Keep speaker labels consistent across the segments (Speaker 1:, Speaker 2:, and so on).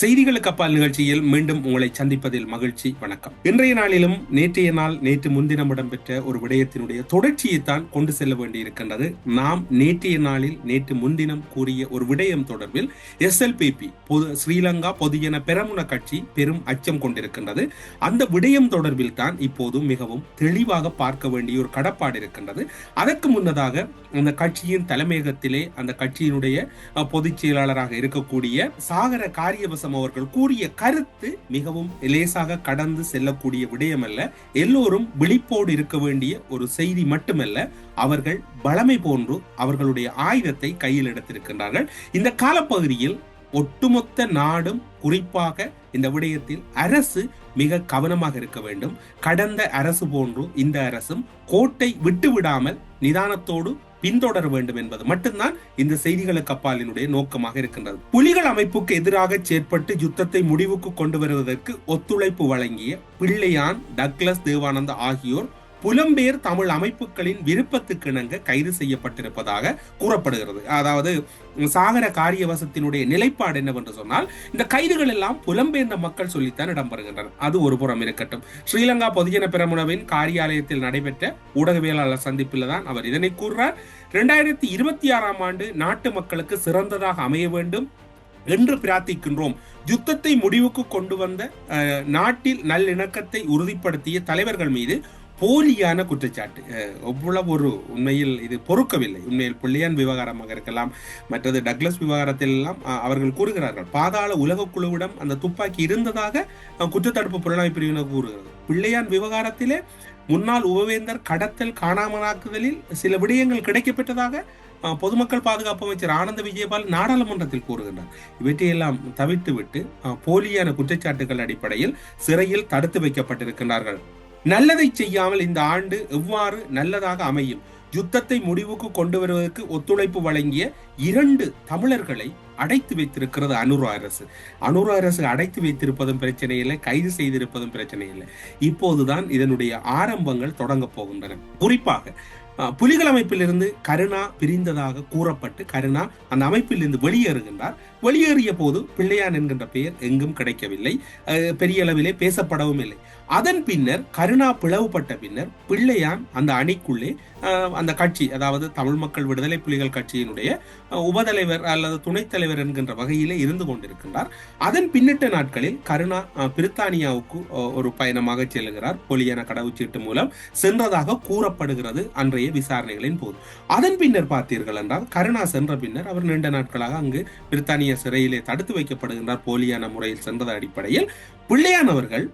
Speaker 1: செய்திகளுக்கு அப்பால் நிகழ்ச்சியில் மீண்டும் உங்களை சந்திப்பதில் மகிழ்ச்சி வணக்கம். இன்றைய நாளிலும் நேற்றைய நாள் நேற்று முன்தினம் இடம்பெற்ற ஒரு விடயத்தினுடைய தொடர்ச்சியைத்தான் கொண்டு செல்ல வேண்டியிருக்கின்றது. நாம் நேற்றைய நாளில் நேற்று முன்தினம் கூறிய ஒரு விடயம் தொடர்பில் எஸ்எல்பிபி பொது ஸ்ரீலங்கா பொதுஜன பெரமுன கட்சி பெரும் அச்சம் கொண்டிருக்கின்றது. அந்த விடயம் தொடர்பில் தான் இப்போது மிகவும் தெளிவாக பார்க்க வேண்டிய ஒரு கடப்பாடு இருக்கின்றது. அதற்கு முன்னதாக அந்த கட்சியின் தலைமையகத்திலே அந்த கட்சியினுடைய பொதுச் செயலாளராக இருக்கக்கூடிய சாகர காரியவசம் அவர்கள் கூறிய கருத்து மிகவும் லேசாக கடந்து செல்லக்கூடிய விடயமல்ல. எல்லோரும் விழிப்போடு இருக்க வேண்டிய ஒரு செய்தி மட்டுமல்ல. அவர்கள் பழமை போன்று அவர்களுடைய ஆயுதத்தை கையில் எடுத்திருக்கின்றார்கள். இந்த காலப்பகுதியில் ஒட்டுமொத்த நாடும் குறிப்பாக இந்த விடயத்தில் அரசு மிக கவனமாக இருக்க வேண்டும். கடந்த அரசு போன்று இந்த அரசும் கோட்டை விட்டு விடாமல் நிதானத்தோடு பின்தொடர வேண்டும் என்பது மட்டும்தான் இந்த செய்திகளுக்கு அப்பாலினுடைய நோக்கமாக இருக்கின்றது. புலிகள் அமைப்புக்கு எதிராக செயற்பட்டு யுத்தத்தை முடிவுக்கு கொண்டு வருவதற்கு ஒத்துழைப்பு வழங்கிய பிள்ளையான் டக்ளஸ் தேவானந்தா ஆகியோர் புலம்பெயர் தமிழ் அமைப்புகளின் விருப்பத்துக்கு இணங்க கைது செய்யப்பட்டிருப்பதாக கூறப்படுகிறது. அதாவது சாகர காரியவசத்தினுடைய நிலைப்பாடு என்னவென்று சொன்னால் இந்த கைதுகள் எல்லாம் புலம்பெயர்ந்த மக்கள் சொல்லித்தான் இடம்பெறுகின்றன. அது ஒரு புறம் இருக்கட்டும். ஸ்ரீலங்கா பொதுஜன பெரமுனவின் காரியாலயத்தில் நடைபெற்ற ஊடகவியலாளர் சந்திப்பில் தான் அவர் இதனை கூறுறார். இரண்டாயிரத்தி இருபத்தி ஆறாம் ஆண்டு நாட்டு மக்களுக்கு சிறந்ததாக அமைய வேண்டும் என்று பிரார்த்திக்கின்றோம். யுத்தத்தை முடிவுக்கு கொண்டு வந்த அஹ், நாட்டில் நல்லிணக்கத்தை உறுதிப்படுத்திய தலைவர்கள் மீது போலியான குற்றச்சாட்டு. அவ்வளவு எவ்வளவு ஒரு உண்மையில் இது பொறுக்கவில்லை. உண்மையில் பிள்ளையான் விவகாரமாக இருக்கலாம் மற்றது டக்ளஸ் விவகாரத்தில் எல்லாம் அவர்கள் கூறுகிறார்கள். பாதாள உலக குழுவிடம் அந்த துப்பாக்கி இருந்ததாக குற்றத்தடுப்பு புலனாய்வு பிரிவினர் கூறுகிறது. பிள்ளையான் விவகாரத்திலே முன்னாள் உபவேந்தர் கடத்தல் காணாமலாக்குதலில் சில விடயங்கள் கிடைக்கப்பெற்றதாக பொதுமக்கள் பாதுகாப்பு அமைச்சர் ஆனந்த விஜயபால் நாடாளுமன்றத்தில் கூறுகின்றார். இவற்றையெல்லாம் தவிர்த்துவிட்டு போலியான குற்றச்சாட்டுகள் அடிப்படையில் சிறையில் தடுத்து வைக்கப்பட்டிருக்கிறார்கள் நல்லதை செய்யாமல் இந்த ஆண்டு எவ்வாறு நல்லதாக அமையும்? யுத்தத்தை முடிவுக்கு கொண்டு வருவதற்கு ஒத்துழைப்பு வழங்கிய இரண்டு தமிழர்களை அடைத்து வைத்திருக்கிறது அனுர அரசு. அனுர அரசு அடைத்து வைத்திருப்பதும் பிரச்சனை இல்லை கைது செய்திருப்பதும் பிரச்சனை இல்லை. இப்போதுதான் இதனுடைய ஆரம்பங்கள் தொடங்க போகின்றன. குறிப்பாக புலிகள் அமைப்பிலிருந்து கருணா பிரிந்ததாக கூறப்பட்டு கருணா அந்த அமைப்பிலிருந்து வெளியேறுகின்றார். வெளியேறிய போது பிள்ளையான் என்கின்ற பெயர் எங்கும் கிடைக்கவில்லை. அஹ், பெரிய அளவிலே பேசப்படவும் இல்லை. அதன் பின்னர் கருணா பிளவுபட்ட பின்னர் பிள்ளையான் அந்த அணிக்குள்ளே அந்த கட்சி அதாவது தமிழ் மக்கள் விடுதலை புலிகள் கட்சியினுடைய உபதலைவர் அல்லது துணைத் தலைவர் என்கின்ற வகையிலே இருந்து கொண்டிருக்கின்றார். அதன் பின்னிட்ட நாட்களில் கருணா பிரித்தானியாவுக்கு ஒரு பயணமாக செல்கிறார். போலியான கடவுச்சீட்டு மூலம் சென்றதாக கூறப்படுகிறது அன்றைய விசாரணைகளின் போது. அதன் பின்னர் பார்த்தீர்கள் என்றால் கருணா சென்ற பின்னர் அவர் நீண்ட நாட்களாக அங்கு பிரித்தானிய சிறையிலே தடுத்து வைக்கப்படுகின்றார். போலியான முறையில் சென்றது அடிப்படையில் பிள்ளையானவர்கள்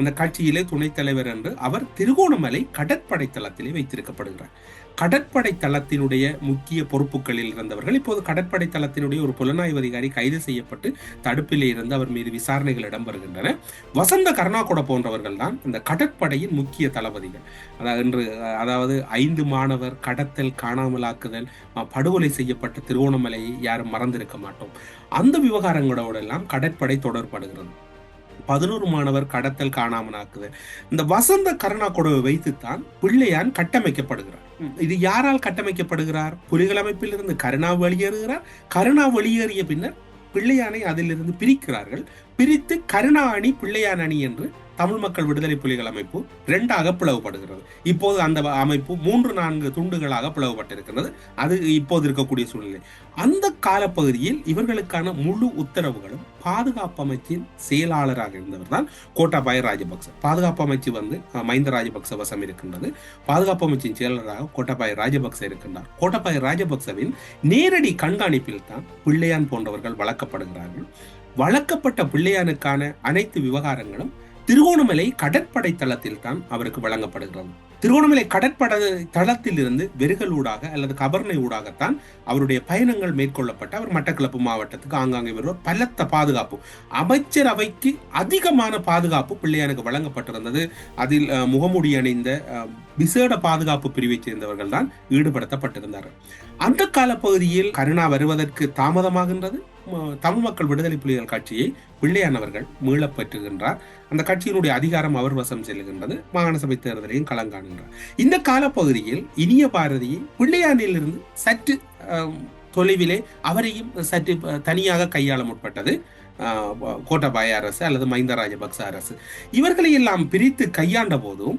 Speaker 1: அந்த கட்சியிலே துணைத் தலைவர் என்று அவர் திருகோணமலை கடற்படை தளத்திலே வைத்திருக்கப்படுகிறார். கடற்படை தளத்தினுடைய முக்கிய பொறுப்புகளில் இருந்தவர்கள் இப்போது கடற்படை தளத்தினுடைய ஒரு புலனாய்வு அதிகாரி கைது செய்யப்பட்டு தடுப்பிலே இருந்து அவர் மீது விசாரணைகள் இடம்பெறுகின்றன. வசந்த கருணாகொட போன்றவர்கள் தான் இந்த கடற்படையின் முக்கிய தளபதிகள். அதாவது இன்று அதாவது ஐந்து மாணவர் கடத்தல் காணாமலாக்குதல் படுகொலை செய்யப்பட்ட திருவோணமலையை யாரும் மறந்திருக்க மாட்டோம். அந்த விவகாரங்களோடெல்லாம் கடற்படை தொடர்படுகிறது. பதினோரு மாணவர் கடத்தல் காணாமலாக்குதல் இந்த வசந்த கருணாகொடவை வைத்துத்தான் பிள்ளையான் கட்டமைக்கப்படுகிறார். இது யாரால் கட்டமைக்கப்படுகிறார்? புலிகள் அமைப்பிலிருந்து கருணா வெளியேறுகிறார். கருணா வெளியேறிய பின்னர் பிள்ளையானை அதிலிருந்து பிரிக்கிறார்கள். பிரித்து கருணா அணி பிள்ளையான் அணி என்று தமிழ் மக்கள் விடுதலை புலிகள் அமைப்பு இரண்டாக பிளவுபடுகிறது. இப்போது அந்த அமைப்பு மூன்று நான்கு துண்டுகளாக பிளவுபட்டிருக்கிறது அது இப்போது இருக்கக்கூடிய சூழ்நிலை. அந்த காலப்பகுதியில் இவர்களுக்கான முழு உத்தரவுகளும் பாதுகாப்பு அமைச்சின் செயலாளராக இருந்தவர் தான் கோட்டாபாய ராஜபக்ச. பாதுகாப்பு அமைச்சு வந்து மஹிந்த ராஜபக்ச வசம் இருக்கின்றது. பாதுகாப்பு அமைச்சின் செயலாளராக கோட்டாபாய ராஜபக்ச இருக்கின்றார். கோட்டாபாய ராஜபக்சவின் நேரடி கண்காணிப்பில் தான் பிள்ளையான் போன்றவர்கள் வளர்க்கப்படுகிறார்கள். வளர்க்கப்பட்ட பிள்ளையானுக்கான அனைத்து விவகாரங்களும் திருகோணமலை கடற்படை தளத்தில் தான் அவருக்கு வழங்கப்படுகிறது. திருகோணமலை கடற்படை தளத்தில் இருந்து வெறுகல் ஊடாக அல்லது கபர்னை ஊடாகத்தான் அவருடைய பயணங்கள் மேற்கொள்ளப்பட்டு அவர் மட்டக்களப்பு மாவட்டத்துக்கு ஆங்காங்கே வருவார். பலத்த பாதுகாப்பு. அமைச்சரவைக்கு அதிகமான பாதுகாப்பு பிள்ளையானுக்கு வழங்கப்பட்டிருந்தது. அதில் முகமூடி அணிந்த அஹ், விசேட பாதுகாப்பு பிரிவைச் சேர்ந்தவர்கள் தான் ஈடுபடுத்தப்பட்டிருந்தார்கள். அந்த காலப்பகுதியில் கருணா வருவதற்கு தாமதமாகின்றது. தமிழ் மக்கள் விடுதலை புலிகள் கட்சியை பிள்ளையானவர்கள் மீளப் பெற்றுகின்றார். அந்த கட்சியினுடைய அதிகாரம் அவர் வசம் செல்லுகின்றது மாகாண சபை தேர்தலையும் களங்காணுகிறார் இந்த காலப்பகுதியில் இனிய பாரதியை பிள்ளையானிலிருந்து சற்று தொலைவிலே அவரையும் சற்று தனியாக கையாள முற்பட்டது. கோட்டபாய கோட்டாபாய அரசு அல்லது மஹிந்த ராஜபக்ச அரசு. இவர்களை எல்லாம் பிரித்து கையாண்ட போதும்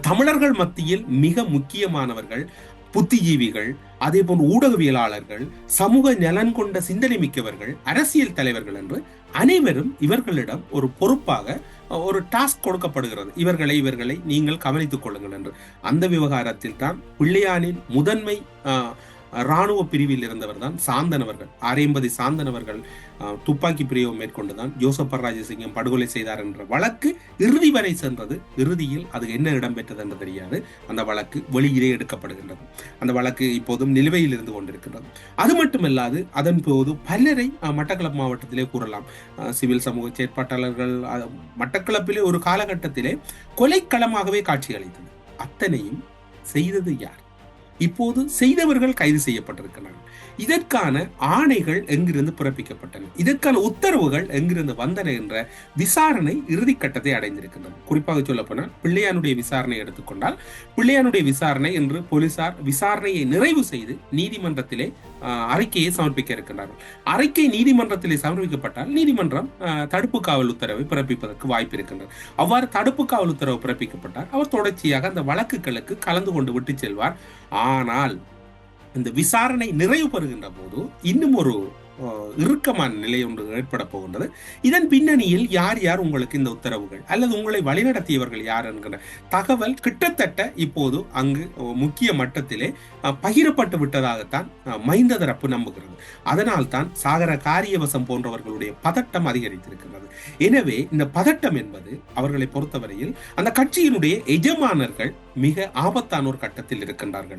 Speaker 1: தமிழர்கள் மத்தியில் மிக முக்கியமானவர்கள் புத்திஜீவிகள் அதே போன்று ஊடகவியலாளர்கள் சமூக நலன் கொண்ட சிந்தனை மிக்கவர்கள் அரசியல் தலைவர்கள் என்று அனைவரும் இவர்களிடம் ஒரு பொறுப்பாக ஒரு டாஸ்க் கொடுக்கப்படுகிறது. இவர்களை இவர்களை நீங்கள் கவனித்துக் கொள்ளுங்கள் என்று. அந்த விவகாரத்தில் தான் பிள்ளையானின் முதன்மை இராணுவ ராணுவ பிரிவில் இருந்தவர் தான் சாந்தனவர்கள். அரைம்பதி ஆரையம்பதி துப்பாக்கி பிரயோகம் மேற்கொண்டுதான் ஜோசப் ராஜசிங்கம் படுகொலை செய்தார் என்ற வழக்கு இறுதி வரை சென்றது. இறுதியில் அது என்ன இடம்பெற்றது என்று தெரியாது. அந்த வழக்கு வெளியிலே எடுக்கப்படுகின்றது. அந்த வழக்கு இப்போதும் நிலுவையில் இருந்து கொண்டிருக்கின்றது. அது மட்டுமல்லாது அதன் போது பலரை மட்டக்களப்பு மாவட்டத்திலே கூறலாம். சிவில் சமூக செயற்பாட்டாளர்கள் மட்டக்களப்பிலே ஒரு காலகட்டத்திலே கொலைக்களமாகவே காட்சியளித்தது அத்தனையும் செய்தது யார்? இப்போது செய்தவர்கள் கைது செய்யப்பட்டிருக்கிறார்கள். இதற்கான ஆணைகள் எங்கிருந்து பிறப்பிக்கப்பட்டன? இதற்கான உத்தரவுகள் எங்கிருந்து வந்தன என்ற விசாரணை இறுதிக்கட்டத்தை அடைந்திருக்கின்றது. குறிப்பாக சொல்லப்போனால் பிள்ளையானுடைய விசாரணை எடுத்துக்கொண்டால் பிள்ளையானுடைய விசாரணை என்று போலீசார் விசாரணையை நிறைவு செய்து நீதிமன்றத்திலே அறிக்கையை சமர்ப்பிக்க இருக்கின்றார்கள். அறிக்கை நீதிமன்றத்திலே சமர்ப்பிக்கப்பட்டால் நீதிமன்றம் தடுப்பு காவல் உத்தரவை பிறப்பிப்பதற்கு வாய்ப்பு இருக்கின்றது. அவ்வாறு தடுப்பு காவல் உத்தரவு பிறப்பிக்கப்பட்டால் அவர் தொடர்ச்சியாக அந்த வழக்குகளுக்கு கலந்து கொண்டு விட்டு செல்வார். ஆனால் இந்த விசாரணை நிறைவு பெறுகின்ற போது இன்னும் ஒரு இறுக்கமான நிலை ஒன்று ஏற்பட போகின்றது. இதன் பின்னணியில் யார் யார் உங்களுக்கு இந்த உத்தரவுகள் அல்லது உங்களை வழிநடத்தியவர்கள் யார் என்கிற தகவல் கிட்டத்தட்ட இப்போது அங்கு முக்கிய மட்டத்திலே பகிரப்பட்டு விட்டதாகத்தான் மைந்த தரப்பு நம்புகிறது. அதனால் தான் சாகர காரியவசம் போன்றவர்களுடைய பதட்டம் அதிகரித்திருக்கிறது எனவே இந்த பதட்டம் என்பது அவர்களை பொறுத்தவரையில் அந்த கட்சியினுடைய எஜமானர்கள் மிக ஆபத்தான ஒரு கட்டத்தில் இருக்கின்றார்கள்.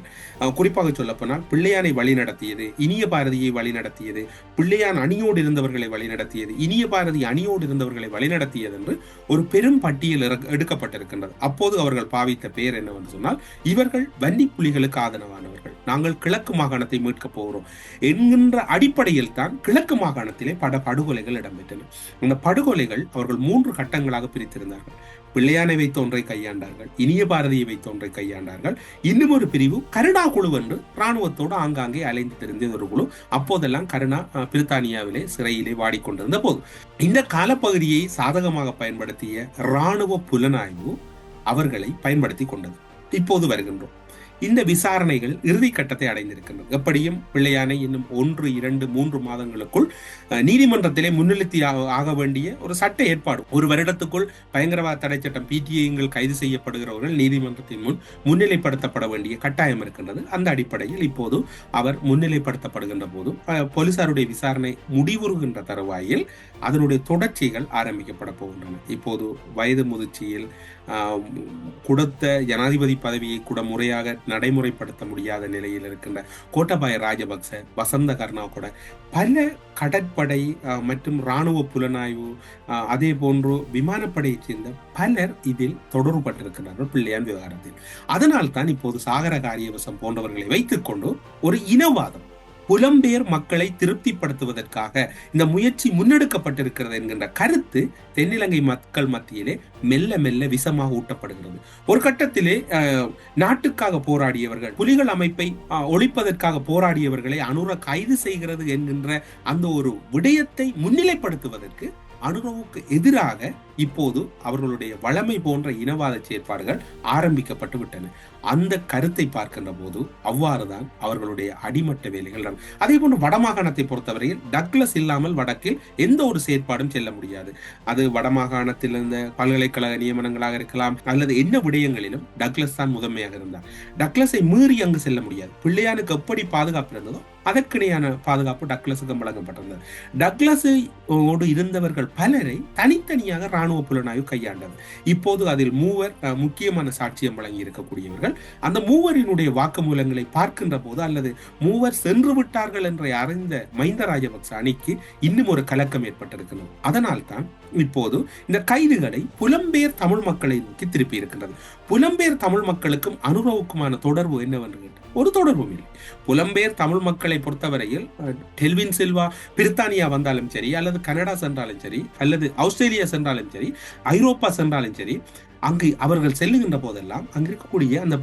Speaker 1: குறிப்பாக சொல்லப்போனால் பிள்ளையானை வழிநடத்தியது இனிய பாரதியை வழிநடத்தியது பிள்ளையான் அணியோடு இருந்தவர்களை வழிநடத்தியது இனிய பாரதி அணியோடு இருந்தவர்களை வழிநடத்தியது என்று ஒரு பெரும் பட்டியல் இறக்க- எடுக்கப்பட்டிருக்கின்றது. அப்போது அவர்கள் பாவித்த பெயர் என்னவென்று சொன்னால் இவர்கள் வன்னி புலிகளுக்கு ஆதரவான நாங்கள் கிழக்கு மாகாணத்தை மீட்கப் போகிறோம் என்கின்ற அடிப்படையில் தான் கிழக்கு மாகாணத்திலே பட படுகொலைகள் இடம்பெற்றன. இந்த படுகொலைகள் அவர்கள் மூன்று கட்டங்களாக பிரித்திருந்தார்கள். பிள்ளையானை தோன்றை கையாண்டார்கள் இனிய பாரதியை வைத்தோன்றை கையாண்டார்கள். இன்னும் ஒரு பிரிவு கருணா குழு என்று ராணுவத்தோடு ஆங்காங்கே அலைந்து தெரிந்த ஒரு குழு. அப்போதெல்லாம் கருணா பிரித்தானியாவிலே சிறையிலே வாடிக்கொண்டிருந்த போது இந்த காலப்பகுதியை சாதகமாக பயன்படுத்திய இராணுவ புலனாய்வு அவர்களை பயன்படுத்தி கொண்டது. இப்போது வருகின்றோம். இந்த விசாரணைகள் இறுதி கட்டத்தை அடைந்திருக்கின்றன. எப்படியும் பிள்ளையானை இன்னும் ஒன்று இரண்டு மூன்று மாதங்களுக்குள் நீதிமன்றத்திலே முன்னிறுத்தி ஆக- ஆக வேண்டிய ஒரு சட்ட ஏற்பாடு. ஒரு வருடத்துக்குள் பயங்கரவாத தடை சட்டம் பிடிஐங்கள் கைது செய்யப்படுகிறவர்கள் நீதிமன்றத்தின் முன் முன்னிலைப்படுத்தப்பட வேண்டிய கட்டாயம் இருக்கின்றது. அந்த அடிப்படையில் இப்போது அவர் முன்னிலைப்படுத்தப்படுகின்ற போது போலீசாருடைய விசாரணை முடிவுறுகின்ற தருவாயில் அதனுடைய தொடர்ச்சிகள் ஆரம்பிக்கப்பட போகின்றன. இப்போது வயது முதிர்ச்சியில் கொடுத்த ஜனாதிபதி பதவியை கூட முறையாக நடைமுறைப்படுத்த முடியாத நிலையில் இருக்கின்ற கோட்டபாய ராஜபக்ச வசந்த கர்ணா கூட பல கடற்படை மற்றும் இராணுவ புலனாய்வு அதே போன்று விமானப்படையைச் சேர்ந்த பலர் இதில் தொடர்புபட்டிருக்கிறார்கள் பிள்ளையான் விவகாரத்தில். அதனால் தான் இப்போது சாகர காரியவசம் போன்றவர்களை வைத்துக்கொண்டு ஒரு இனவாதம் புலம்பெயர் மக்களை திருப்திப்படுத்துவதற்காக இந்த முயற்சி முன்னெடுக்கப்பட்டிருக்கிறது என்கின்ற கருத்து தென்னிலங்கை மக்கள் மத்தியிலே மெல்ல மெல்ல விஷமாக ஊட்டப்படுகிறது. ஒரு கட்டத்திலே நாட்டுக்காக போராடியவர்கள் புலிகள் அமைப்பை ஒழிப்பதற்காக போராடியவர்களை அனுர கைது செய்கிறது என்கின்ற அந்த ஒரு விடயத்தை முன்னிலைப்படுத்துவதற்கு அனுரவுக்கு எதிராக இப்போது அவர்களுடைய வளமை போன்ற இனவாத செயற்பாடுகள் ஆரம்பிக்கப்பட்டு விட்டன. அந்த கருத்தை பார்க்கின்ற போது அவ்வாறுதான் அவர்களுடைய அடிமட்ட வேலைகள் அதே போன்று வடமாகாணத்தை பொறுத்தவரையில் டக்ளஸ் இல்லாமல் வடக்கில் எந்த ஒரு செயற்பாடும் செல்ல முடியாது. அது வடமாகாணத்தில் இருந்த பல்கலைக்கழக நியமனங்களாக இருக்கலாம் அல்லது என்ன விடயங்களிலும் டக்ளஸ் தான் முதன்மையாக இருந்தார். டக்ளஸை மீறி அங்கு செல்ல முடியாது. பிள்ளையானுக்கு எப்படி பாதுகாப்பு இருந்ததோ அதற்கிடையான பாதுகாப்பு டக்ளஸுக்கும் வழங்கப்பட்டிருந்தது. டக்ளஸை ஓடு இருந்தவர்கள் பலரை தனித்தனியாக ராணுவ புலனாய்வு கையாண்டது இப்போது அதில் மூவர் முக்கியமான சாட்சியம் வழங்கி இருக்கக்கூடியவர்கள். அந்த மூவரினுடைய வாக்குமூலங்களை பார்க்கின்ற போது அல்லது மூவர் சென்று விட்டார்கள் என்று அறிந்த மைந்த ராஜபக்ச அணிக்கு இன்னும் ஒரு கலக்கம் ஏற்பட்டிருக்கிறது. அதனால் தான் இப்போது இந்த கைதுகளை புலம்பெயர் தமிழ் மக்களை நோக்கி திருப்பி இருக்கின்றது. புலம்பெயர் தமிழ் மக்களுக்கும் அனுரவுக்குமான தொடர்பு என்னவென்று ஒரு தொடர்பும் இல்லை. புலம்பெயர் தமிழ் மக்களை பொறுத்தவரையில் டெல்வின் சில்வா பிரித்தானியா வந்தாலும் சரி அல்லது கனடா சென்றாலும் சரி அல்லது ஆஸ்திரேலியா சென்றாலும் சரி ஐரோப்பா சென்றாலும் சரி அங்கு அவர்கள் செல்லுகின்ற போதெல்லாம் அங்கு இருக்கக்கூடிய அந்த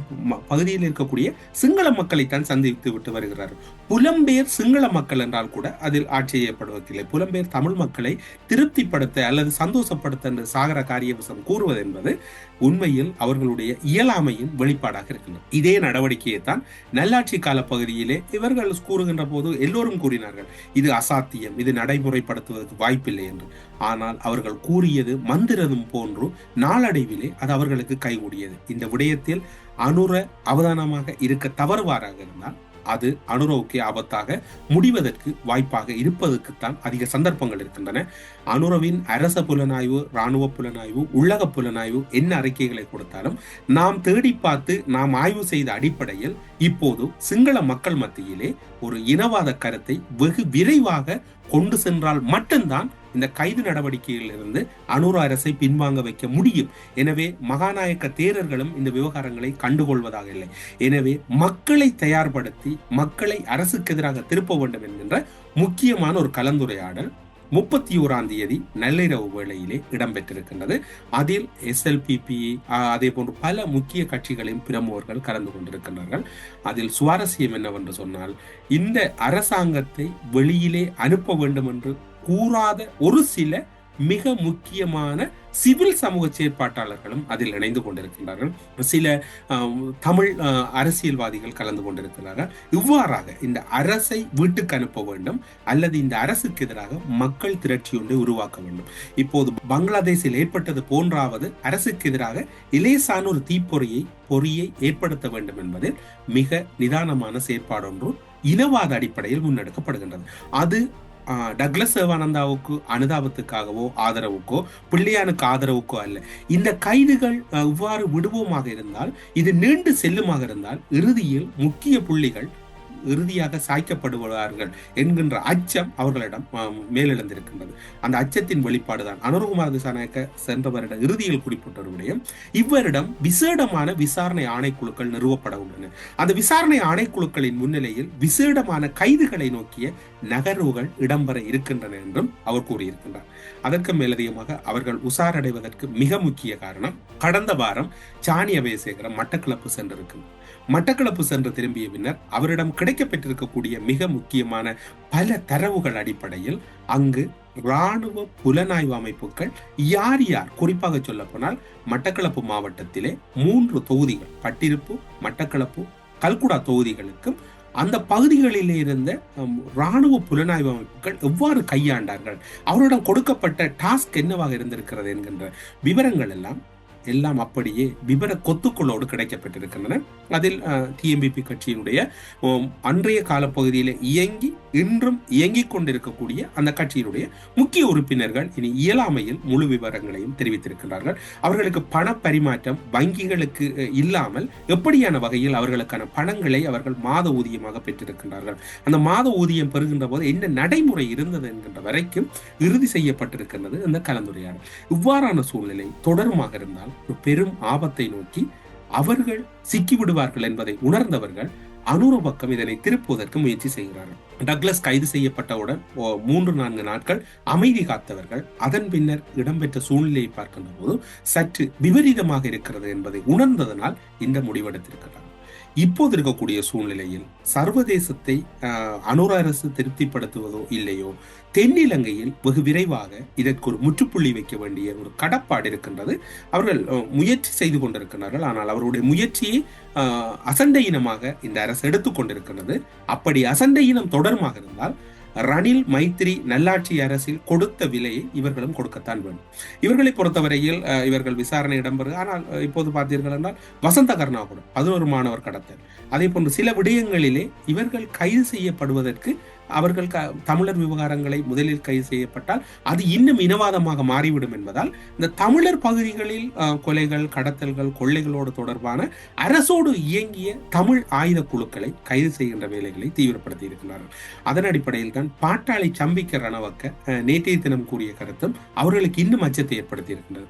Speaker 1: பகுதியில் இருக்கக்கூடிய சிங்கள மக்களைத்தான் சந்தித்து விட்டு வருகிறார்கள் புலம்பெயர் சிங்கள மக்கள் என்றால் கூட அதில் ஆட்சேயப்படுவதில்லை புலம்பெயர் தமிழ் மக்களை திருப்திப்படுத்த அல்லது சந்தோஷப்படுத்த என்று சாகர காரியவசம் கூறுவது என்பது உண்மையில் அவர்களுடைய இயலாமையின் வெளிப்பாடாக இருக்கின்றது. இதே நடவடிக்கையை தான் நல்லாட்சி கால பகுதியிலே இவர்கள் கூறுகின்ற போது எல்லோரும் கூறினார்கள். இது அசாத்தியம் இது நடைமுறைப்படுத்துவதற்கு வாய்ப்பில்லை என்று. ஆனால் அவர்கள் கூறியது மந்திரதும் போன்று நாளடைவிலே அது அவர்களுக்கு கைகூடியது. இந்த விடயத்தில் அனுர அவதானமாக இருக்க தவறுவாராக இருந்தால் அது அனுரவுக்கு ஆபத்தாக முடிவதற்கு வாய்ப்பாக இருப்பதற்குத்தான் அதிக சந்தர்ப்பங்கள் இருக்கின்றன. அனுரவின் அரச புலனாய்வு இராணுவ புலனாய்வு உள்ளக புலனாய்வு என்ன அறிக்கைகளை கொடுத்தாலும் நாம் தேடி பார்த்து நாம் ஆய்வு செய்த அடிப்படையில் இப்போது சிங்கள மக்கள் மத்தியிலே ஒரு இனவாத கருத்தை வெகு விரைவாக கொண்டு சென்றால் மட்டும்தான் இந்த கைது நடவடிக்கையிலிருந்து அனுர அரசை பின்வாங்க வைக்க முடியும். எனவே மகாநாயக்க தேரர்களும் இந்த விவகாரங்களை கண்டுகொள்வதாக இல்லை. எனவே மக்களை தயார்படுத்தி மக்களை அரசுக்கு எதிராக திருப்ப வேண்டும் என்கின்ற முக்கியமான ஒரு கலந்துரையாடல் முப்பத்தி ஓராம் தேதி நள்ளிரவு வேளையிலே இடம்பெற்றிருக்கின்றது. அதில் எஸ்எல்பிபி அதே போன்று பல முக்கிய கட்சிகளின் பிரமுகர்கள் கலந்து கொண்டிருக்கின்றார்கள். அதில் சுவாரஸ்யம் என்னவென்று சொன்னால் இந்த அரசாங்கத்தை வெளியிலே அனுப்ப வேண்டும் என்று கூறாத ஒரு சில மிக முக்கியமான சிவில் சமூக செயற்பாட்டாளர்களும் அதில் இணைந்து கொண்டிருக்கின்றார்கள். சில தமிழ் அரசியல்வாதிகள் கலந்து கொண்டிருக்கிறார்கள். இவ்வாறாக இந்த அரசை வீட்டுக்கு அனுப்ப வேண்டும். அல்லது இந்த அரசுக்கு எதிராக மக்கள் திரட்சி ஒன்றை உருவாக்க வேண்டும். இப்போது பங்களாதேஷில் ஏற்பட்டது போன்றாவது அரசுக்கு எதிராக இலேசான ஒரு தீப்பொறியை பொறியை ஏற்படுத்த வேண்டும் என்பதில் மிக நிதானமான செயற்பாடு ஒன்று இனவாத அடிப்படையில் முன்னெடுக்கப்படுகின்றது. அது டக்ளஸ் சேவானந்தாவுக்கு அனுதாபத்துக்காகவோ ஆதரவுக்கோ பிள்ளையானுக்கு ஆதரவுக்கோ அல்ல. இந்த கைதுகள் இவ்வாறு விடுவோமாக இருந்தால் இது நீண்டு செல்லுமாக இருந்தால் இறுதியில் முக்கிய புள்ளிகள் இறுதியாக சாய்க்கப்படுவார்கள் என்கின்ற அச்சம் அவர்களிடம் மேலிழந்திருக்கின்றது மேலெழுந்திருக்கின்றது. அந்த அச்சத்தின் வெளிப்பாடுதான். அனுரகுமார் திசாநாயக்க சென்ற வருட இறுதியில் குறிப்பிட்ட இவரிடம் விடயம் விசேடமான விசாரணை ஆணைக்குழுக்கள் நிறுவப்பட உள்ளன. அந்த விசாரணை ஆணைக்குழுக்களின் முன்னிலையில் விசேடமான கைதுகளை நோக்கிய நகர்வுகள் இடம்பெற இருக்கின்றன என்றும் அவர் கூறியிருக்கின்றார். அதற்கு மேலதிகமாக அவர்கள் உசாரடைவதற்கு மிக முக்கிய காரணம் கடந்த வாரம் சாணி அபயசேகரம் மட்டக்களப்பு சென்றிருக்கின்றனர் மட்டக்களப்பு சென்று திரும்பிய பின்னர் அவரிடம் கிடைக்கப்பெற்றிருக்கக்கூடிய மிக முக்கியமான பல தரவுகள் அடிப்படையில் அங்கு இராணுவ புலனாய்வு அமைப்புகள் யார் யார்? குறிப்பாக சொல்ல போனால் மட்டக்களப்பு மாவட்டத்திலே மூன்று தொகுதிகள். பட்டிருப்பு மட்டக்களப்பு கல்குடா தொகுதிகளுக்கும் அந்த பகுதிகளில் இருந்த இராணுவ புலனாய்வு அமைப்புகள் எவ்வாறு கையாண்டார்கள்? அவரிடம் கொடுக்கப்பட்ட டாஸ்க் என்னவாக இருந்திருக்கிறது என்கின்ற விவரங்கள் எல்லாம் எல்லாம் அப்படியே விபர கொத்துக்களோடு கிடைக்கப்பட்டிருக்கின்றன. அதில் டிஎம்பிபி கட்சியினுடைய அன்றைய காலப்பகுதியில் இயங்கி இன்றும் இயங்கிக் கொண்டிருக்கக்கூடிய அந்த கட்சியினுடைய முக்கிய உறுப்பினர்கள் இனி இயலாமையில் முழு விவரங்களையும் தெரிவித்திருக்கிறார்கள் அவர்களுக்கு பண பரிமாற்றம் வங்கிகளுக்கு இல்லாமல் எப்படியான வகையில் அவர்களுக்கான பணங்களை அவர்கள் மாத ஊதியமாக பெற்றிருக்கின்றார்கள். அந்த மாத ஊதியம் பெறுகின்ற போது என்ன நடைமுறை இருந்தது என்கின்ற வரைக்கும் இறுதி செய்யப்பட்டிருக்கின்றது அந்த கலந்துரையாடல். இவ்வாறான சூழ்நிலை தொடருமாக இருந்தால் ஒரு பெரும் ஆபத்தை நோக்கி அவர்கள் சிக்கிவிடுவார்கள் என்பதை உணர்ந்தவர்கள் அனுர பக்கம் இதனை திருப்புவதற்கு முயற்சி செய்கிறார்கள். டக்ளஸ் கைது செய்யப்பட்டவுடன் ஓ, மூன்று நான்கு நாட்கள் அமைதி காத்தவர்கள் அதன் பின்னர் இடம்பெற்ற சூழ்நிலையை பார்க்கின்ற போது சற்று விபரீதமாக இருக்கிறது என்பதை உணர்ந்ததனால் இந்த முடிவெடுத்திருக்கிறார். இப்போது இருக்கக்கூடிய சூழ்நிலையில் சர்வதேசத்தை அனுர அரசு திருப்திப்படுத்துவதோ இல்லையோ தென்னிலங்கையில் வெகு விரைவாக இதற்கு ஒரு முற்றுப்புள்ளி வைக்க வேண்டிய ஒரு கடப்பாடு இருக்கின்றது. அவர்கள் முயற்சி செய்து கொண்டிருக்கிறார்கள் ஆனால் அவருடைய முயற்சியை ஆஹ், அசண்டையினமாக இந்த அரசு எடுத்துக்கொண்டிருக்கிறது அப்படி அசண்டையினம் தொடர்மாக இருந்தால் ரணில் மைத்திரி நல்லாட்சி அரசில் கொடுத்த விலையை இவர்களும் கொடுக்கத்தான் வேண்டும். இவர்களை பொறுத்தவரையில் அஹ், இவர்கள் விசாரணை இடம்பெறு ஆனால் இப்போது பார்த்தீர்கள் என்றால் வசந்த கர்ணா கூட பதினோரு மாணவர் கடத்தல். அதே போன்று சில விடயங்களிலே இவர்கள் கைது செய்யப்படுவதற்கு அவர்கள் க தமிழர் விவகாரங்களை முதலில் கைது செய்யப்பட்டால் அது இன்னும் இனவாதமாக மாறிவிடும் என்பதால் இந்த தமிழர் பகுதிகளில் கொலைகள் கடத்தல்கள் கொள்ளைகளோடு தொடர்பான அரசோடு இயங்கிய தமிழ் ஆயுத குழுக்களை கைது செய்கின்ற வேலைகளை தீவிரப்படுத்தி இருக்கிறார்கள். அதன் அடிப்படையில் தான் பாட்டாளி சம்பிக்க ரணவக்க அஹ், நேற்றைய தினம் கூறிய கருத்தும் அவர்களுக்கு இன்னும் அச்சத்தை ஏற்படுத்தி இருக்கின்றது.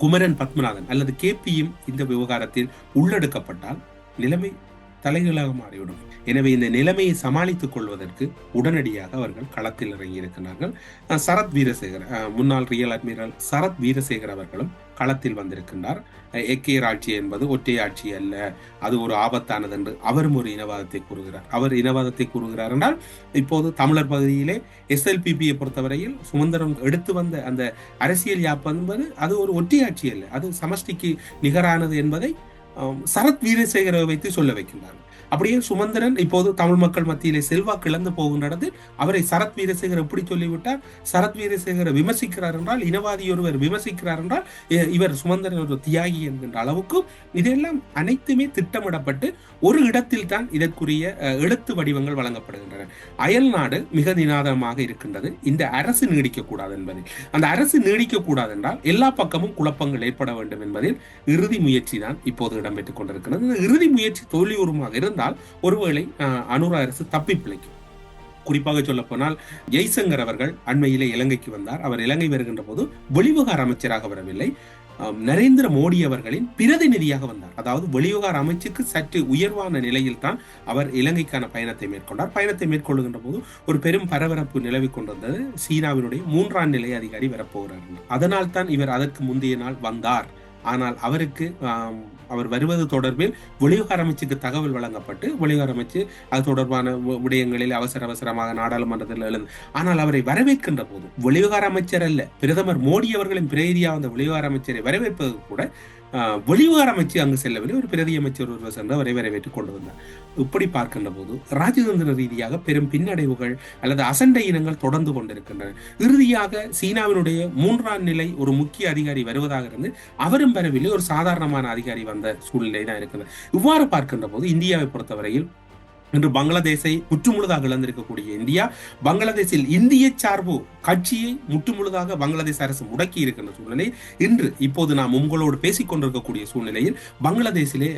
Speaker 1: குமரன் பத்மநாதன் அல்லது கேபியும் இந்த விவகாரத்தில் உள்ளெடுக்கப்பட்டால் நிலைமை தலைகளாக மாறிவிடும். எனவே இந்த நிலைமையை சமாளித்துக் கொள்வதற்கு உடனடியாக அவர்கள் களத்தில் இறங்கி இருக்கிறார்கள் சரத் வீரசேகர் முன்னாள் ரியல் அட்மிரல் சரத் வீரசேகர் அவர்களும் களத்தில் வந்திருக்கின்றார். எக்கே ஆட்சி என்பது ஒற்றை ஆட்சி அல்ல அது ஒரு ஆபத்தானது என்று அவரும் ஒரு இனவாதத்தை கூறுகிறார். அவர் இனவாதத்தை கூறுகிறார் என்றால் இப்போது தமிழர் பகுதியிலே எஸ்எல்பிபியை பொறுத்தவரையில் சுமந்திரம் எடுத்து வந்த அந்த அரசியல் யாப்பு என்பது அது ஒரு ஒற்றையாட்சி அல்ல அது சமஷ்டிக்கு நிகரானது என்பதை சரத் வீரசேகரை வைத்து சொல்ல வைக்கின்றார்கள் அப்படியே சுமந்திரன் இப்போது தமிழ் மக்கள் மத்தியிலே செல்வாக்கு இழந்து போகின்றது அவரை சரத் வீரசேகர் எப்படி சொல்லிவிட்டார்? சரத் வீரசேகரை விமர்சிக்கிறார் என்றால் இனவாதி ஒருவர் விமர்சிக்கிறார் என்றால் இ- இவர் சுமந்திரன் ஒரு தியாகி என்கின்ற அளவுக்கு இதெல்லாம் அனைத்துமே திட்டமிடப்பட்டு ஒரு இடத்தில் தான் இதற்குரிய எழுத்து வடிவங்கள் வழங்கப்படுகின்றன. அயல் நாடு மிக நிநாதமாக இருக்கின்றது. இந்த அரசு நீடிக்கக்கூடாது என்பதில். அந்த அரசு நீடிக்கக்கூடாது என்றால் எல்லா பக்கமும் குழப்பங்கள் ஏற்பட வேண்டும் என்பதில் இறுதி முயற்சி தான் இப்போது இடம்பெற்றுக் கொண்டிருக்கிறது இந்த இறுதி முயற்சி தோல்வியுறுமாக இருந்தால் ஒருவேளை அனுரா அனுர அரசு தப்பி பிழைக்கும். குறிப்பாக சொல்ல போனால் ஜெய்சங்கர் அவர்கள் அண்மையிலே இலங்கைக்கு வந்தார். அவர் இலங்கை வருகின்ற போது வெளிவிவகார அமைச்சராக வரவில்லை. நரேந்திர மோடி அவர்களின் பிரதிநிதியாக வந்தார். அதாவது வெளிவிவகார அமைச்சுக்கு சற்று உயர்வான நிலையில் தான் அவர் இலங்கைக்கான பயணத்தை மேற்கொண்டார். பயணத்தை மேற்கொள்ளுகின்ற போது ஒரு பெரும் பரபரப்பு நிலவி கொண்டிருந்தது. சீனாவினுடைய மூன்றாம் நிலை அதிகாரி வரப்போகிறார். அதனால் தான் இவர் அதற்கு முந்தைய நாள் வந்தார். ஆனால் அவருக்கு அவர் வருவது தொடர்பில் வெளிவிவகார அமைச்சுக்கு தகவல் வழங்கப்பட்டு வெளிவிவகார அமைச்சு அது தொடர்பான விடயங்களில் அவசர அவசரமாக நாடாளுமன்றத்தில் எழுந்து ஆனால் அவரை வரவேற்கின்ற போது வெளிவிவகார அமைச்சர் அல்ல பிரதமர் மோடி அவர்களின் பிரதியாக வந்த வெளிவிவகார அமைச்சரை வரவேற்பது கூட வெளிவார அமைச்சு அங்கு செல்லவில்லை. ஒரு பிரதி அமைச்சர் ஒருவர் சென்று அவரை வரவேற்றுக் கொண்டு வந்தார் இப்படி பார்க்கின்ற போது ராஜதந்திர ரீதியாக பெரும் பின்னடைவுகள் அல்லது அசண்டை இனங்கள் தொடர்ந்து கொண்டிருக்கின்றன. இறுதியாக சீனாவினுடைய மூன்றாம் நிலை ஒரு முக்கிய அதிகாரி வருவதாக இருந்து அவரும் வரவில்லை. ஒரு சாதாரணமான அதிகாரி வந்த சூழ்நிலை தான் இருக்குது இவ்வாறு பார்க்கின்ற போது இந்தியாவை பொறுத்தவரையில் இன்று பங்களாதேஷை முற்றுமுழுதாக இழந்திருக்கக்கூடிய இந்தியா பங்களாதேஷில் இந்திய சார்பு கட்சியை முற்றுமுழுதாக பங்களாதேஷ் அரசு முடக்கி இருக்கின்ற சூழ்நிலை இன்று இப்போது நாம் உங்களோடு பேசிக் கொண்டிருக்கக்கூடிய சூழ்நிலையில் பங்களாதேஷிலே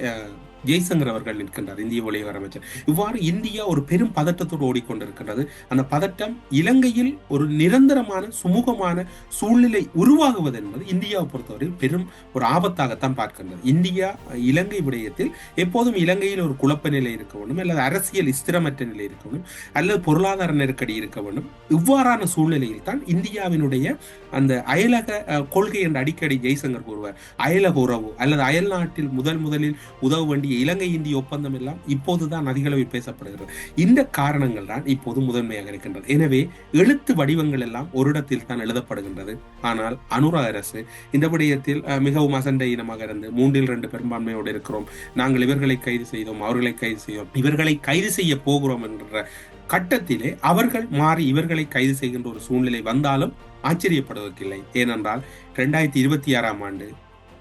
Speaker 1: ஜெய்சங்கர் அவர்கள் நிற்கின்றார் இந்திய வெளியுறவு அமைச்சர். இவ்வாறு இந்தியா ஒரு பெரும் பதட்டத்தோடு ஓடிக்கொண்டிருக்கின்றது. அந்த பதட்டம் இலங்கையில் ஒரு நிரந்தரமான சுமூகமான சூழ்நிலை உருவாகுவது என்பது இந்தியாவை பொறுத்தவரை பெரும் ஒரு ஆபத்தாகத்தான் பார்க்கின்றது. இந்தியா இலங்கை விடயத்தில் எப்போதும் இலங்கையில் ஒரு குழப்ப நிலை இருக்க வேண்டும் அல்லது அரசியல் ஸ்திரமற்ற நிலை இருக்க வேண்டும் அல்லது பொருளாதார நெருக்கடி இருக்க வேண்டும். இவ்வாறான சூழ்நிலையில் தான் இந்தியாவினுடைய அந்த அயலக அஹ், கொள்கை என்று அடிக்கடி ஜெய்சங்கர் கூறுவார். அயலக உறவு அல்லது அயல் நாட்டில் முதல் முதலில் உதவ வேண்டிய இலங்கை இந்திய ஒப்பந்தம் எல்லாம் இப்போதுதான் அதிகளவில் பேசப்படுகிறது. இந்த காரணங்கள் தான் இப்போது முதன்மையாக இருக்கின்றது. எனவே எழுத்து வடிவங்கள் எல்லாம் ஒரு இடத்தில் தான் எழுதப்படுகின்றது. ஆனால் அனுரா அரசு இந்த விடயத்தில் மிகவும் அசண்டை இனமாக இருந்து மூன்றில் ரெண்டு பெரும்பான்மையோடு இருக்கிறோம். நாங்கள் இவர்களை கைது செய்தோம் அவர்களை கைது செய்தோம் இவர்களை கைது செய்ய போகிறோம் என்ற கட்டத்திலே அவர்கள் மாறி இவர்களை கைது செய்கின்ற ஒரு சூழ்நிலை வந்தாலும் ஆச்சரியப்படுவதற்கில்லை. ஏனென்றால் இரண்டாயிரத்தி இருபத்தி ஆறாம் ஆண்டு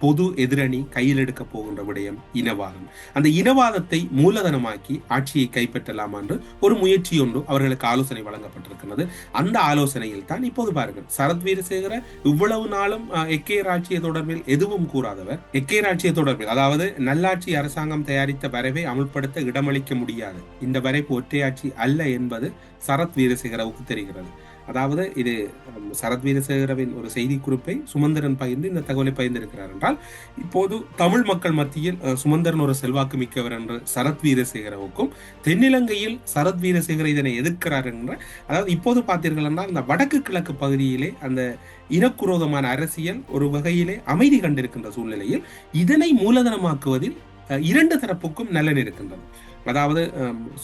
Speaker 1: பொது எதிரணி கையில் எடுக்க போகின்ற விடயம் இனவாதம். அந்த இனவாதத்தை மூலதனமாக்கி ஆட்சியை கைப்பற்றலாம் என்று ஒரு முயற்சி ஒன்று அவர்களுக்கு ஆலோசனை வழங்கப்பட்டிருக்கிறது அந்த ஆலோசனையில் தான் இப்போது பாருங்கள் சரத் வீரசேகர இவ்வளவு நாளும் எக்கே ராட்சிய தொடர்பில் எதுவும் கூறாதவர். எக்கே ராட்சிய தொடர்பில் அதாவது நல்லாட்சி அரசாங்கம் தயாரித்த வரைவை அமுல்படுத்த இடமளிக்க முடியாது. இந்த வரைப்பு ஒற்றையாட்சி அல்ல என்பது சரத் வீரசேகரவுக்கு தெரிகிறது. அதாவது இது சரத் வீரசேகரவின் ஒரு செய்தி குறிப்பை சுமந்திரன் பகிர்ந்து இந்த தகவலை பகிர்ந்திருக்கிறார் என்றால் இப்போது தமிழ் மக்கள் மத்தியில் சுமந்திரன் ஒரு செல்வாக்கு மிக்கவர் என்று சரத் வீரசேகரவுக்கும் தென்னிலங்கையில் சரத் வீரசேகர இதனை எதிர்க்கிறார் என்ற அதாவது இப்போது பார்த்தீர்கள் என்றால் இந்த வடக்கு கிழக்கு பகுதியிலே அந்த இனக்குரோதமான அரசியல் ஒரு வகையிலே அமைதி கண்டிருக்கின்ற சூழ்நிலையில் இதனை மூலதனமாக்குவதில் இரண்டு தரப்புக்கும் நலன் இருக்கின்றது. அதாவது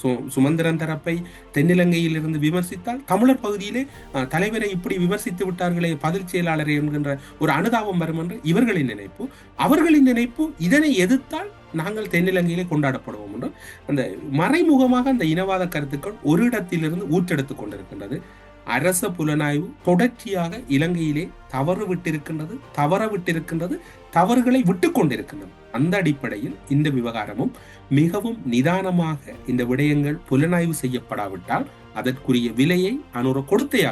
Speaker 1: சு- சுமந்திரன் தரப்பை தென்னிலங்கையில் இருந்து விமர்சித்தால் தமிழர் பகுதியிலே தலைவரை இப்படி விமர்சித்து விட்டார்களே பதில் செயலாளர் என்கின்ற ஒரு அனுதாபம் வரும் என்று இவர்களின் நினைப்பு. அவர்களின் நினைப்பு இதனை எதிர்த்தால் நாங்கள் தென்னிலங்கையிலே கொண்டாடப்படுவோம் என்று அந்த மறைமுகமாக அந்த இனவாத கருத்துக்கள் ஒரு இடத்திலிருந்து ஊற்றெடுத்துக் கொண்டிருக்கின்றது. அரச புலனாய்வு தொடர்ச்சியாக இலங்கையிலே தவறு விட்டிருக்கின்றது தவற விட்டிருக்கின்றது தவறுகளை விட்டு கொண்டிருக்கின்றது. அந்த அடிப்படையில் இந்த விவகாரமும் மிகவும் நிதானமாக இந்த விடயங்கள் புலனாய்வு செய்யப்படாவிட்டால் அதற்குரிய விலையை அனுர கொடுத்தே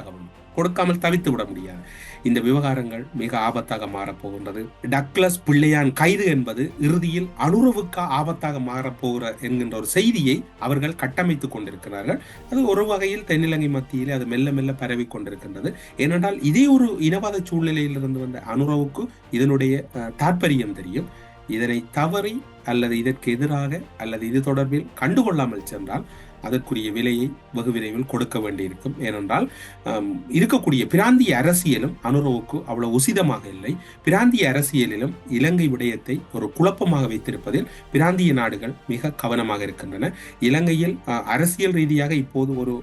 Speaker 1: கொடுக்காமல் தவித்து விட முடியாது. இந்த விவகாரங்கள் மிக ஆபத்தாக மாறப்போகின்றது டக்ளஸ் பிள்ளையான் கைது என்பது இறுதியில் அனுரவுக்கு ஆபத்தாக மாறப்போகிற என்கின்ற ஒரு செய்தியை அவர்கள் கட்டமைத்துக் கொண்டிருக்கிறார்கள். அது ஒரு வகையில் தென்னிலங்கை மத்தியிலே அது மெல்ல மெல்ல பரவி கொண்டிருக்கின்றது. ஏனென்றால் இதே ஒரு இனவாத சூழ்நிலையிலிருந்து வந்த அனுரவுக்கு இதனுடைய தாற்பரியம் தாற்பயம் தெரியும். இதனை தவறி அல்லது இதற்கு எதிராக அல்லது இது தொடர்பில் கண்டுகொள்ளாமல் சென்றால் அதற்குரிய விலையை வெகு விரைவில் கொடுக்க வேண்டியிருக்கும். ஏனென்றால் இருக்கக்கூடிய பிராந்திய அரசியலும் அனுரவுக்கு அவ்வளவு உசிதமாக இல்லை. பிராந்திய அரசியலிலும் இலங்கை விடயத்தை ஒரு குழப்பமாக வைத்திருப்பதில் பிராந்திய நாடுகள் மிக கவனமாக இருக்கின்றன. இலங்கையில் அரசியல் ரீதியாக இப்போது ஒரு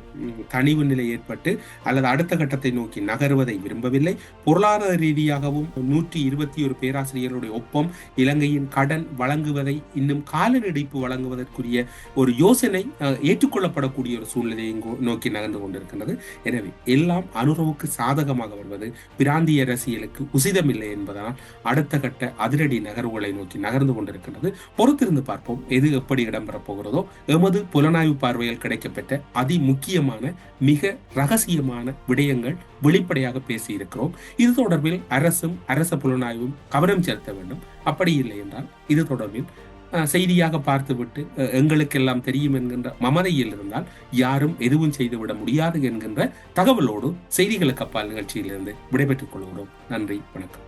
Speaker 1: தனிவு தணிவு நிலை ஏற்பட்டு அல்லது அடுத்த கட்டத்தை நோக்கி நகருவதை விரும்பவில்லை. பொருளாதார ரீதியாகவும் நூற்றி இருபத்தி ஒரு பேராசிரியர்களுடைய ஒப்பம் இலங்கையின் கடன் வழங்குவதை இன்னும் கால நீடிப்பு வழங்குவதற்குரிய ஒரு யோசனை அஹ், ஏற்றுக்கொள்ளப்படக்கூடிய ஒரு சூழ்நிலையை நோக்கி நகர்ந்து கொண்டிருக்கின்றது. எனவே எல்லாம் அனுரவுக்கு சாதகமாக வருவது பிராந்திய அரசியலுக்கு உசிதமில்லை என்பதனால் அடுத்த கட்ட அதிரடி நகர்வுகளை நோக்கி நகர்ந்து கொண்டிருக்கின்றது. பொறுத்திருந்து பார்ப்போம் எது எப்படி இடம்பெறப் போகிறதோ. எமது புலனாய்வு பார்வையில் கிடைக்கப்பெற்ற அதி முக்கியமான மிக ரகசியமான விடயங்கள் வெளிப்படையாக பேசியிருக்கிறோம். இது தொடர்பில் அரசும் அரச புலனாய்வும் கவனம் செலுத்த வேண்டும். அப்படி இல்லை என்றால் இது தொடர்பில் செய்தியாக பார்த்துவிட்டு எங்களுக்கெல்லாம் தெரியும் என்கின்ற மமதையில் இருந்தால் யாரும் எதுவும் செய்துவிட முடியாது என்கின்ற தகவலோடு செய்திகளுக்கு அப்பால் நிகழ்ச்சியிலிருந்து விடைபெற்றுக் கொள்கிறோம். நன்றி வணக்கம்.